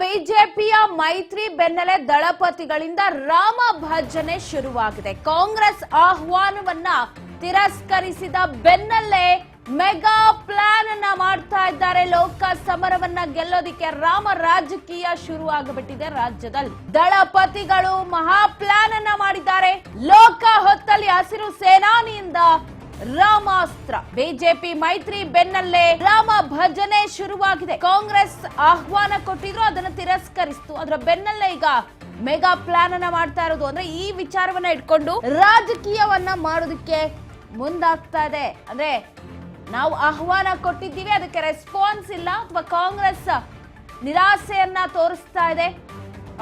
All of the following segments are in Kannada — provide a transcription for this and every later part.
ಬಿಜೆಪಿಯ ಮೈತ್ರಿ ಬೆನ್ನಲ್ಲೇ ದಳಪತಿಗಳಿಂದ ರಾಮ ಭಜನೆ ಶುರುವಾಗಿದೆ. ಕಾಂಗ್ರೆಸ್ ಆಹ್ವಾನವನ್ನ ತಿರಸ್ಕರಿಸಿದ ಬೆನ್ನಲ್ಲೇ ಮೆಗಾ ಪ್ಲಾನ್ ಅನ್ನ ಮಾಡ್ತಾ ಇದ್ದಾರೆ. ಲೋಕ ಸಮರವನ್ನ ಗೆಲ್ಲೋದಿಕ್ಕೆ ರಾಮ ರಾಜಕೀಯ ಶುರು ಆಗಬಿಟ್ಟಿದೆ ರಾಜ್ಯದಲ್ಲಿ. ದಳಪತಿಗಳು ಮಹಾ ಪ್ಲಾನ್ ಅನ್ನ ಮಾಡಿದ್ದಾರೆ. ಲೋಕ ಹೊತ್ತಲ್ಲಿ ಹಸಿರು ಸೇನಾನಿಯಿಂದ ರಾಮಾಸ್ತ್ರ. ಬಿಜೆಪಿ ಮೈತ್ರಿ ಬೆನ್ನಲ್ಲೇ ರಾಮ ಭಜನೆ ಶುರುವಾಗಿದೆ. ಕಾಂಗ್ರೆಸ್ ಆಹ್ವಾನ ಕೊಟ್ಟಿದ್ರು, ಅದನ್ನು ತಿರಸ್ಕರಿಸಿತು. ಅದರ ಬೆನ್ನಲ್ಲೇ ಈಗ ಮೆಗಾ ಪ್ಲಾನ್ ಅನ್ನ ಮಾಡ್ತಾ ಇರೋದು. ಅಂದ್ರೆ ಈ ವಿಚಾರವನ್ನ ಇಟ್ಕೊಂಡು ರಾಜಕೀಯವನ್ನ ಮಾಡೋದಕ್ಕೆ ಮುಂದಾಗ್ತಾ ಇದೆ. ಅಂದ್ರೆ ನಾವು ಆಹ್ವಾನ ಕೊಟ್ಟಿದ್ದೀವಿ, ಅದಕ್ಕೆ ರೆಸ್ಪಾನ್ಸ್ ಇಲ್ಲ. ಅಥವಾ ಕಾಂಗ್ರೆಸ್ ನಿರಾಸೆಯನ್ನ ತೋರಿಸ್ತಾ ಇದೆ.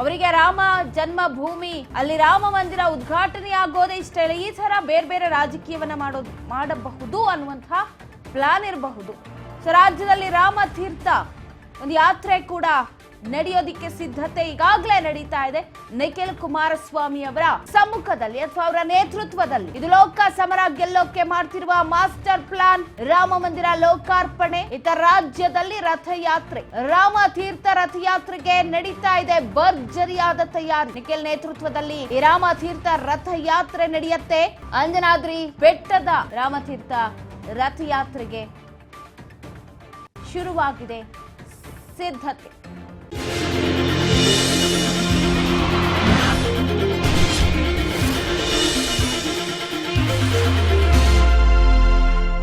ಅವರಿಗೆ ರಾಮ ಜನ್ಮಭೂಮಿ, ಅಲ್ಲಿ ರಾಮ ಮಂದಿರ ಉದ್ಘಾಟನೆ ಆಗೋದೇ ಇಷ್ಟ ಇಲ್ಲ. ಈ ತರ ಬೇರೆ ಬೇರೆ ರಾಜಕೀಯವನ್ನ ಮಾಡೋದು, ಮಾಡಬಹುದು ಅನ್ನುವಂತಹ ಪ್ಲಾನ್ ಇರಬಹುದು. ಸೊ ರಾಜ್ಯದಲ್ಲಿ ರಾಮ ತೀರ್ಥ ಒಂದು ಯಾತ್ರೆ ಕೂಡ ನಡೆಯೋದಿಕ್ಕೆ ಸಿದ್ಧತೆ ಈಗಾಗಲೇ ನಡೀತಾ ಇದೆ. ನಿಖಿಲ್ ಕುಮಾರಸ್ವಾಮಿ ಅವರ ಸಮ್ಮುಖದಲ್ಲಿ ಅಥವಾ ಅವರ ನೇತೃತ್ವದಲ್ಲಿ ಇದು ಲೋಕ ಸಮರ ಗೆಲ್ಲೋಕೆ ಮಾಡ್ತಿರುವ ಮಾಸ್ಟರ್ ಪ್ಲಾನ್ ರಾಮ ಮಂದಿರ ಲೋಕಾರ್ಪಣೆ, ಇತರ ರಾಜ್ಯದಲ್ಲಿ ರಥಯಾತ್ರೆ ರಾಮ ತೀರ್ಥ ರಥಯಾತ್ರೆಗೆ ನಡೀತಾ ಇದೆ. ಭರ್ಜರಿಯಾದ ತಯಾರಿ. ನಿಖಿಲ್ ನೇತೃತ್ವದಲ್ಲಿ ಈ ರಾಮ ತೀರ್ಥ ರಥಯಾತ್ರೆ ನಡೆಯುತ್ತೆ. ಅಂಜನಾದ್ರಿ ಬೆಟ್ಟದ ರಾಮತೀರ್ಥ ರಥಯಾತ್ರೆಗೆ ಶುರುವಾಗಿದೆ ಸಿದ್ಧತೆ.